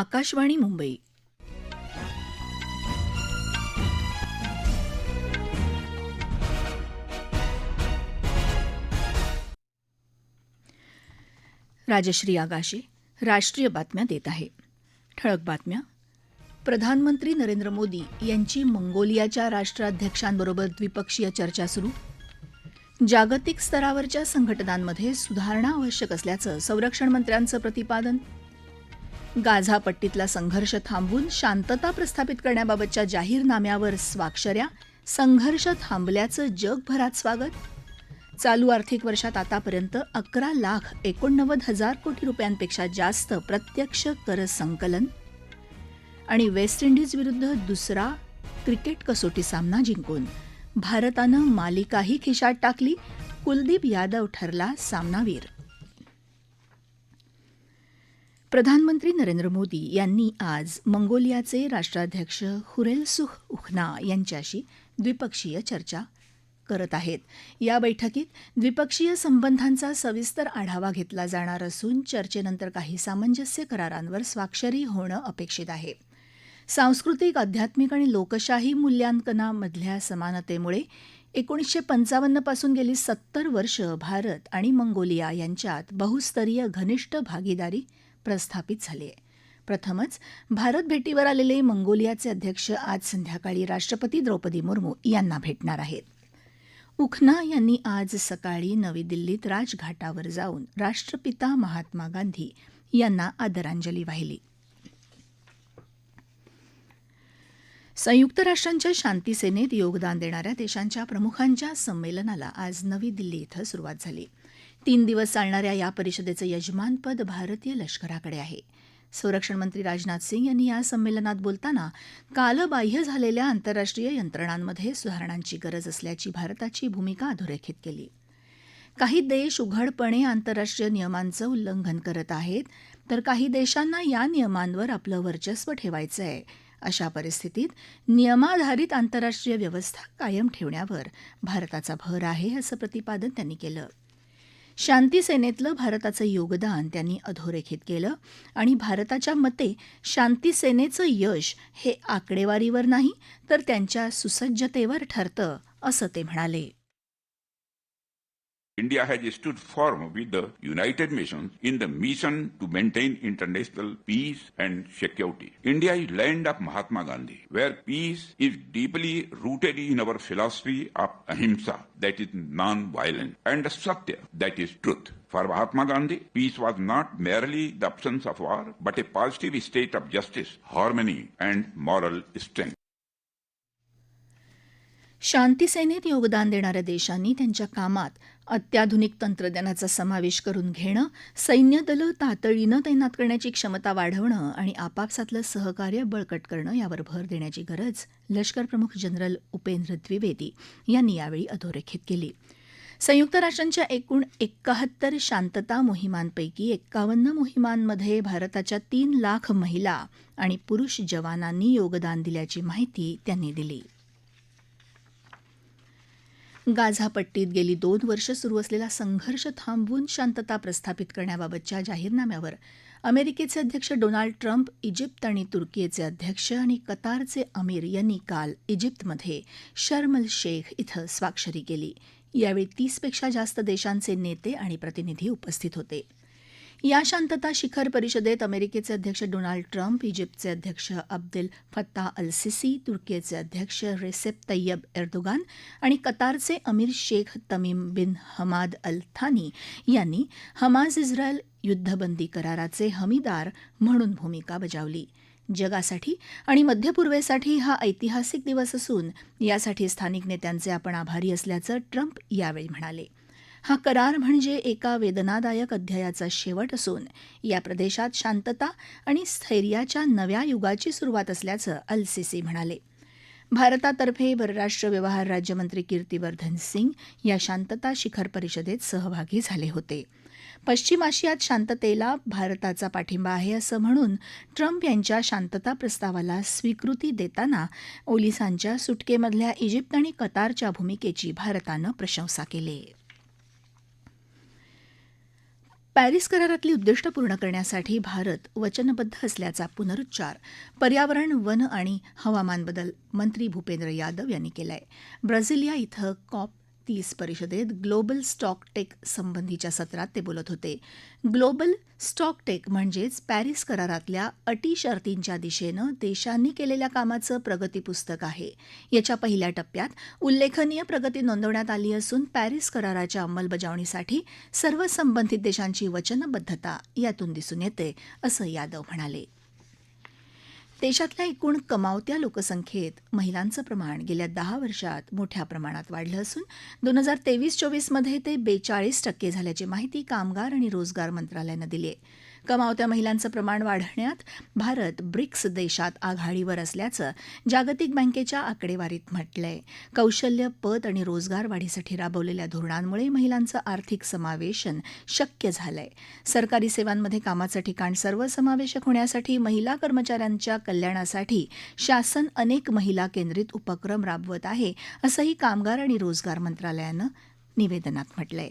आकाशवाणी मुंबई. राजश्री आगाशे राष्ट्रीय बातम्या देत आहे. ठळक बातम्या. प्रधानमंत्री नरेंद्र मोदी यांची मंगोलियाच्या राष्ट्राध्यक्षांबरोबर द्विपक्षीय चर्चा सुरू. जागतिक स्तरावरच्या संघटनांमध्ये सुधारणा आवश्यक असल्याचं संरक्षण मंत्र्यांचं प्रतिपादन. गाझा पट्टीतला संघर्ष थांबवून शांतता प्रस्थापित करण्याबाबतच्या जाहीरनाम्यावर स्वाक्षऱ्या संघर्ष थांबल्याचं जगभरात स्वागत. चालू आर्थिक वर्षात आतापर्यंत अकरा लाख एकोणनव्वद हजार कोटी रुपयांपेक्षा जास्त प्रत्यक्ष कर संकलन. आणि वेस्ट इंडिज विरुद्ध दुसरा क्रिकेट कसोटी सामना जिंकून भारतानं मालिकाही खिशात टाकली कुलदीप यादव ठरला सामनावीर. प्रधानमंत्री नरेंद्र मोदी यांनी आज मंगोलियाचे राष्ट्राध्यक्ष हुरेलसुख उखना यांच्याशी द्विपक्षीय चर्चा करत आहेत. या बैठकीत द्विपक्षीय संबंधांचा सविस्तर आढावा घेतला जाणार असून चर्चेनंतर काही सामंजस्य करारांवर स्वाक्षरी होणं अपेक्षित आहे. सांस्कृतिक आध्यात्मिक आणि लोकशाही मूल्यांकनामधल्या समानतेमुळे एकोणीसशे पंचावन्नपासून गेली सत्तर वर्ष भारत आणि मंगोलिया यांच्यात बहुस्तरीय घनिष्ठ भागीदारी प्रस्थापित झाली आहे. प्रथमच भारत भेटीवर आलेले मंगोलियाचे अध्यक्ष आज संध्याकाळी राष्ट्रपती द्रौपदी मुर्मू यांना भेटणार आहेत. उखना यांनी आज सकाळी नवी दिल्लीत राजघाटावर जाऊन राष्ट्रपिता महात्मा गांधी यांना आदरांजली वाहिली. संयुक्त राष्ट्रांच्या शांती सेनेत योगदान देणाऱ्या देशांच्या प्रमुखांच्या संमेलनाला आज नवी दिल्ली इथं सुरुवात झाली. तीन दिवस चालणाऱ्या या परिषदेचं यजमानपद भारतीय लष्कराकडे आहे. संरक्षण मंत्री राजनाथ सिंग यांनी या संमेलनात बोलताना कालबाह्य झालेल्या आंतरराष्ट्रीय यंत्रणांमध्ये सुधारणांची गरज असल्याची भारताची भूमिका अधोरेखित केली. काही देश उघडपणे आंतरराष्ट्रीय नियमांचं उल्लंघन करत आहेत तर काही देशांना या नियमांवर आपलं वर्चस्व ठेवायचं आहे अशा परिस्थितीत नियमाधारित आंतरराष्ट्रीय व्यवस्था कायम ठेवण्यावर भारताचा भर आहे असं प्रतिपादन त्यांनी केलं. शांतीसेनेतलं भारताचं योगदान त्यांनी अधोरेखित केलं आणि भारताच्या मते शांतीसेनेचं यश हे आकडेवारीवर नाही तर त्यांच्या सुसज्जतेवर ठरतं असं ते म्हणाले. India has stood firm with the United Nations in the mission to maintain international peace and security. India is land of Mahatma Gandhi, where peace is deeply rooted in our philosophy of ahimsa, that is non-violence, and satya, that is truth. For Mahatma Gandhi, peace was not merely the absence of war, but a positive state of justice, harmony, and moral strength. शांतीसेनेत योगदान देणाऱ्या देशांनी त्यांच्या कामात अत्याधुनिक तंत्रज्ञानाचा समावेश करून घेणं सैन्य दलं तातडीनं तैनात करण्याची क्षमता वाढवणं आणि आपापसातलं सहकार्य बळकट करणं यावर भर देण्याची गरज लष्कर प्रमुख जनरल उपेंद्र द्विवेदी यांनी यावेळी अधोरेखित केली. संयुक्त राष्ट्रांच्या एकूण एकाहत्तर शांतता मोहिमांपैकी एक्कावन्न मोहिमांमध्ये भारताच्या तीन लाख महिला आणि पुरुष जवानांनी योगदान दिल्याची माहिती त्यांनी दिली. गाझापट्टीत गेली दोन वर्ष सुरू असलेला संघर्ष थांबवून शांतता प्रस्थापित करण्याबाबतच्या जाहीरनाम्यावर. अमेरिकेचे अध्यक्ष डोनाल्ड ट्रम्प इजिप्त आणि तुर्कीचे अध्यक्ष आणि कतारचे अमीर यांनी काल इजिप्तमध्ये शर्मल शेख इथं स्वाक्षरी केली. यावेळी तीसपेक्षा जास्त देशांचे नेते आणि प्रतिनिधी उपस्थित होते. या शांतता शिखर परिषदेत अमेरिकेचे अध्यक्ष डोनाल्ड ट्रम्प इजिप्तचे अध्यक्ष अब्देल फत्ता अल सिसी तुर्कीचे अध्यक्ष रेसेप तय्यब एर्दोगान आणि कतारचे अमीर शेख तमीम बिन हमाद अल थानी यांनी हमाज इस्रायल युद्धबंदी कराराचे हमीदार म्हणून भूमिका बजावली. जगासाठी आणि मध्य पूर्वेसाठी हा ऐतिहासिक दिवस असून यासाठी स्थानिक नेत्यांचे आपण आभारी असल्याचं ट्रम्प यावेळी म्हणाले. हा करार म्हणजे एका वेदनादायक अध्यायाचा शेवट असून या प्रदेशात शांतता आणि स्थैर्याच्या नव्या युगाची सुरुवात असल्याचं अलसिसी म्हणाले. भारतातर्फे परराष्ट्र व्यवहार राज्यमंत्री कीर्तिवर्धन सिंग या शांतता शिखर परिषदेत सहभागी झाले होते. पश्चिम आशियात शांततेला भारताचा पाठिंबा आहे असं म्हणून ट्रम्प यांच्या शांतता प्रस्तावाला स्वीकृती देताना ओलिसांच्या सुटकेमधल्या इजिप्त आणि कतारच्या भूमिकेची भारतानं प्रशंसा केली. पॅरिस करारातली उद्दिष्ट पूर्ण करण्यासाठी भारत वचनबद्ध असल्याचा पुनरुच्चार पर्यावरण वन आणि हवामान बदल मंत्री भूपेंद्र यादव यांनी केलाय. ब्राझिलिया इथं कॉप तीस परिषदेत ग्लोबल स्टॉक टेक संबंधीच्या सत्रात ते बोलत होते. ग्लोबल स्टॉक टेक म्हणजेच पॅरिस करारातल्या अटी शर्तींच्या दिशेनं देशांनी केलेल्या कामाचं प्रगती पुस्तक आहे. याच्या पहिल्या टप्प्यात उल्लेखनीय प्रगती नोंदवण्यात आली असून पॅरिस कराराच्या अंमलबजावणीसाठी सर्व संबंधित देशांची वचनबद्धता यातून दिसून येते असं यादव म्हणाले. देशातल्या एकूण कमावत्या लोकसंख्येत महिलांचं प्रमाण गेल्या दहा वर्षात मोठ्या प्रमाणात वाढलं असून दोन हजार तेवीस चोवीसमध्ये ते बेचाळीस टक्के झाल्याची माहिती कामगार आणि रोजगार मंत्रालयानं दिली आहे कमावत्या महिलांचं प्रमाण वाढण्यात भारत ब्रिक्स देशात आघाडीवर असल्याचं जागतिक बँकेच्या आकडेवारीत म्हटलंय. कौशल्य पद आणि रोजगार वाढीसाठी राबवलेल्या धोरणांमुळे महिलांचं आर्थिक समावेशन शक्य झालंय. सरकारी सेवांमध्ये कामाचं ठिकाण सर्वसमावेशक होण्यासाठी महिला कर्मचाऱ्यांच्या कल्याणासाठी शासन अनेक महिला केंद्रित उपक्रम राबवत आहे असंही कामगार आणि रोजगार मंत्रालयानं निवेदनात म्हटलंय.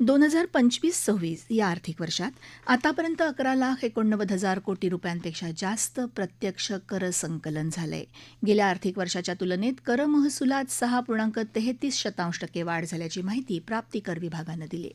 दोन हजार पंचवीस सव्वीस या आर्थिक वर्षात आतापर्यंत अकरा लाख एकोणनव्वद हजार कोटी रुपयांपेक्षा जास्त प्रत्यक्ष कर संकलन झालंय. गेल्या आर्थिक वर्षाच्या तुलनेत कर महसुलात सहा पूर्णांक तेहतीस शतांश टक्के वाढ झाल्याची माहिती प्राप्तिकर विभागानं दिली.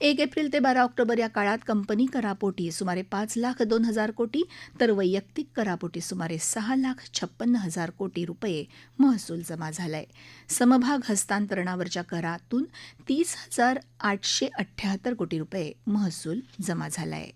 एक एप्रिल ते बारा ऑक्टोबर या काळात कंपनी करापोटी सुमारे पाच लाख दोन हजार कोटी तर वैयक्तिक करापोटी सुमारे सहा लाख छप्पन्न हजार कोटी रुपये महसूल जमा झालाय. समभाग हस्तांतरणावरच्या करातून तीस हजार आठशे अठ्ठ्याहत्तर कोटी रुपये महसूल जमा झालाय.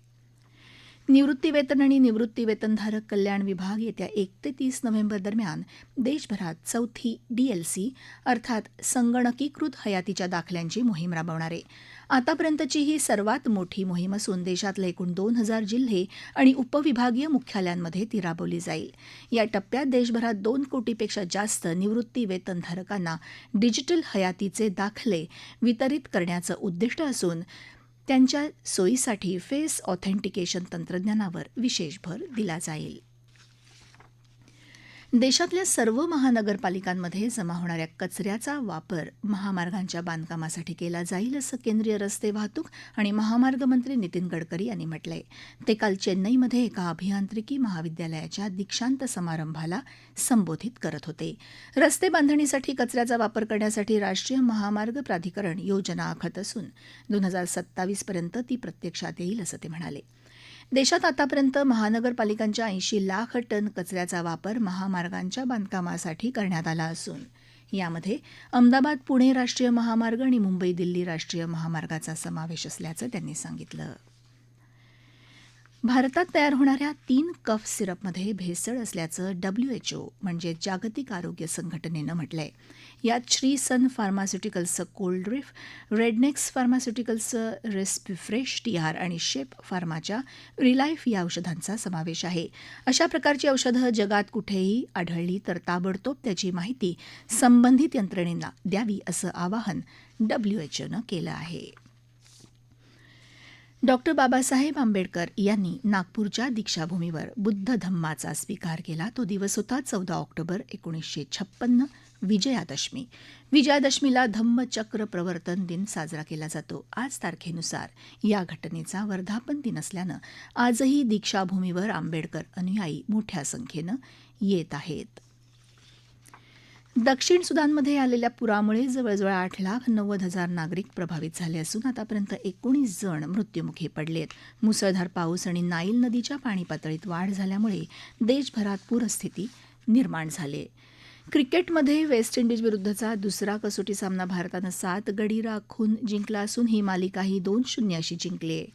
निवृत्तीवेतन आणि निवृत्तीवेतनधारक कल्याण विभाग येत्या एक ते तीस नोव्हेंबर दरम्यान देशभरात चौथी डीएलसी अर्थात संगणकीकृत हयातीच्या दाखल्यांची मोहीम राबवणार. आहे आतापर्यंतची ही सर्वात मोठी मोहीम असून देशातले एकूण दोन हजार जिल्हे आणि उपविभागीय मुख्यालयांमध्ये ती राबवली जाईल. या टप्प्यात देशभरात दोन कोटीपेक्षा जास्त निवृत्ती वेतनधारकांना डिजिटल हयातीचे दाखले वितरित करण्याचं उद्दिष्ट असून त्यांच्या सोयीसाठी फेस ऑथेंटिकेशन तंत्रज्ञानावर विशेष भर दिला जाईल. देशातल्या सर्व महानगरपालिकांमध्ये जमा होणाऱ्या कचऱ्याचा वापर महामार्गांच्या बांधकामासाठी केला जाईल असं केंद्रीय रस्ते वाहतूक आणि महामार्ग मंत्री नितीन गडकरी यांनी म्हटलंय. ते काल चेन्नईमध्ये एका अभियांत्रिकी महाविद्यालयाच्या दीक्षांत समारंभाला संबोधित करत होते. रस्ते बांधणीसाठी कचऱ्याचा वापर करण्यासाठी राष्ट्रीय महामार्ग प्राधिकरण योजना आखत असून दोन हजार सत्तावीसपर्यंत ती प्रत्यक्षात येईल असं ते म्हणाले. देशात आतापर्यंत महानगरपालिकांच्या ऐंशी लाख टन कचऱ्याचा वापर महामार्गांच्या बांधकामासाठी करण्यात आला असून यामध्ये अहमदाबाद पुणे राष्ट्रीय महामार्ग आणि मुंबई दिल्ली राष्ट्रीय महामार्गाचा समावेश असल्याचं त्यांनी सांगितलं. भारतात तयार होणाऱ्या तीन कफ सिरपमध्ये भेसळ असल्याचं डब्ल्यू एच ओ म्हणजे जागतिक आरोग्य संघटनेनं म्हटलंय. यात श्री सन फार्मास्युटिकल्सचं कोल्ड्रिफ रेडनेक्स फार्मास्युटिकल्सचं रेस्पिफ्रेश टीआर आणि शेप फार्माच्या रिलाईफ या औषधांचा समावेश आहे. अशा प्रकारची औषधं जगात कुठेही आढळली तर ताबडतोब त्याची माहिती संबंधित यंत्रणेला द्यावी असं आवाहन डब्ल्यूएचओनं केलं आहे. डॉक्टर बाबासाहेब आंबेडकर यांनी नागपूरच्या दीक्षाभूमीवर बुद्ध धम्माचा स्वीकार केला. तो दिवस होता चौदा ऑक्टोबर एकोणीसशे छप्पन्न विजयादशमी. विजयादशमीला धम्मचक्र प्रवर्तन दिन साजरा केला जातो. आज तारखेनुसार या घटनेचा वर्धापन दिन असल्यानं आजही दीक्षाभूमीवर आंबेडकर अनुयायी मोठ्या संख्येनं येत आहेत. दक्षिण सुदानमध्ये आलेल्या पुरामुळे जवळजवळ आठ लाख नव्वद हजार नागरिक प्रभावित झाले असून आतापर्यंत एकोणीस जण मृत्युमुखी पडलेत. मुसळधार पाऊस आणि नाईल नदीच्या पाणी पातळीत वाढ झाल्यामुळे देशभरात पूरस्थिती निर्माण झाली. क्रिकेटमध्ये वेस्ट इंडिज विरुद्धचा दुसरा कसोटी सामना भारतानं सात गडी राखून जिंकला असून ही मालिकाही दोन शून्य अशी जिंकली आहे.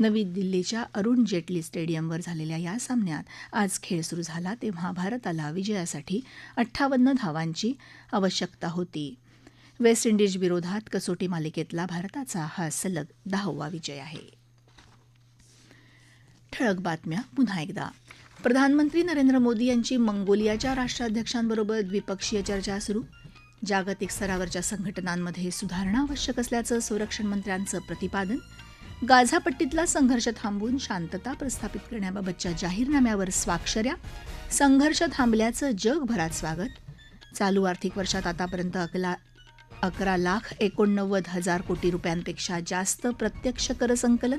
नवी दिल्लीच्या अरुण जेटली स्टेडियमवर झालेल्या या सामन्यात आज खेळ सुरू झाला तेव्हा भारताला विजयासाठी अठ्ठावन्न धावांची आवश्यकता होती. वेस्ट इंडिज विरोधात कसोटी मालिकेतला भारताचा हा सलग दहावा विजय आहे. ठळक बातम्या पुन्हा एकदा. प्रधानमंत्री नरेंद्र मोदी यांची मंगोलियाच्या राष्ट्राध्यक्षांबरोबर द्विपक्षीय चर्चा सुरू. जागतिक स्तरावरच्या संघटनांमध्ये सुधारणा आवश्यक असल्याचं संरक्षण मंत्र्यांचं प्रतिपादन. गाझापट्टीतला संघर्ष थांबवून शांतता प्रस्थापित करण्याबाबतच्या जाहीरनाम्यावर स्वाक्षऱ्या. संघर्ष थांबल्याचं जगभरात स्वागत. चालू आर्थिक वर्षात आतापर्यंत अकला अकरा लाख एकोणनव्वद हजार कोटी रुपयांपेक्षा जास्त प्रत्यक्ष कर संकलन.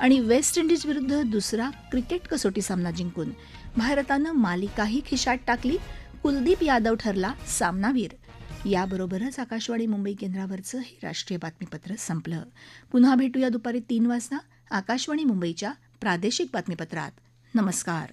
आणि वेस्ट इंडिजविरुद्ध दुसरा क्रिकेट कसोटी सामना जिंकून भारतानं मालिकाही खिशात टाकली कुलदीप यादव ठरला सामनावीर. याबरोबरच आकाशवाणी मुंबई केंद्रावरचं हे राष्ट्रीय बातमीपत्र संपलं. पुन्हा भेटूया दुपारी तीन वाजता आकाशवाणी मुंबईच्या प्रादेशिक बातमीपत्रात. नमस्कार.